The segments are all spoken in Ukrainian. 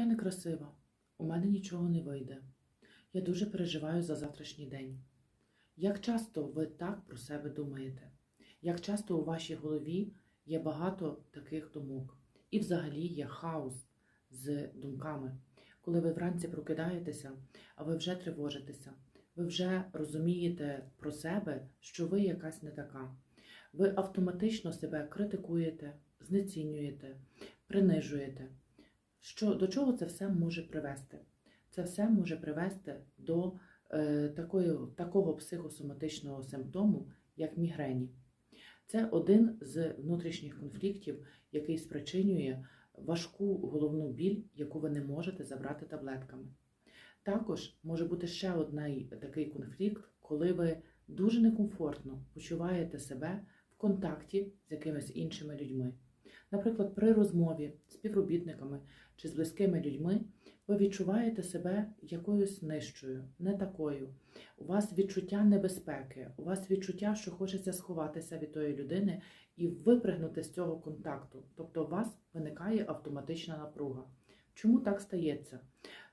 Я некрасива, у мене нічого не вийде. Я дуже переживаю за завтрашній день. Як часто ви так про себе думаєте? Як часто у вашій голові є багато таких думок? І взагалі є хаос з думками. Коли ви вранці прокидаєтеся, а ви вже тривожитеся, ви вже розумієте про себе, що ви якась не така. Ви автоматично себе критикуєте, знецінюєте, принижуєте. Що, до чого це все може привести? Це все може привести до е, такої, такого психосоматичного симптому, як мігрені. Це один з внутрішніх конфліктів, який спричинює важку головну біль, яку ви не можете забрати таблетками. Також може бути ще один такий конфлікт, коли ви дуже некомфортно почуваєте себе в контакті з якимись іншими людьми. Наприклад, при розмові з співробітниками чи з близькими людьми ви відчуваєте себе якоюсь нижчою, не такою. У вас відчуття небезпеки, у вас відчуття, що хочеться сховатися від тої людини і випригнути з цього контакту. Тобто у вас виникає автоматична напруга. Чому так стається?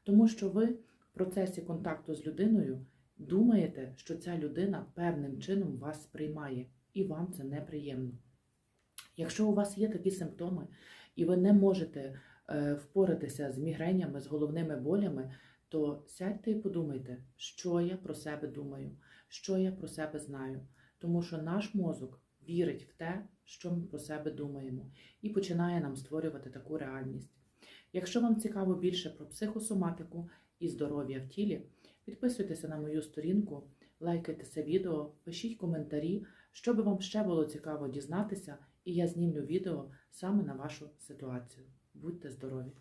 Тому що ви в процесі контакту з людиною думаєте, що ця людина певним чином вас сприймає, і вам це неприємно. Якщо у вас є такі симптоми, і ви не можете е, впоратися з мігренями, з головними болями, то сядьте і подумайте, що я про себе думаю, що я про себе знаю. Тому що наш мозок вірить в те, що ми про себе думаємо, і починає нам створювати таку реальність. Якщо вам цікаво більше про психосоматику і здоров'я в тілі, підписуйтеся на мою сторінку, лайкайте це відео, пишіть коментарі, що би вам ще було цікаво дізнатися, і я знімлю відео саме на вашу ситуацію. Будьте здорові!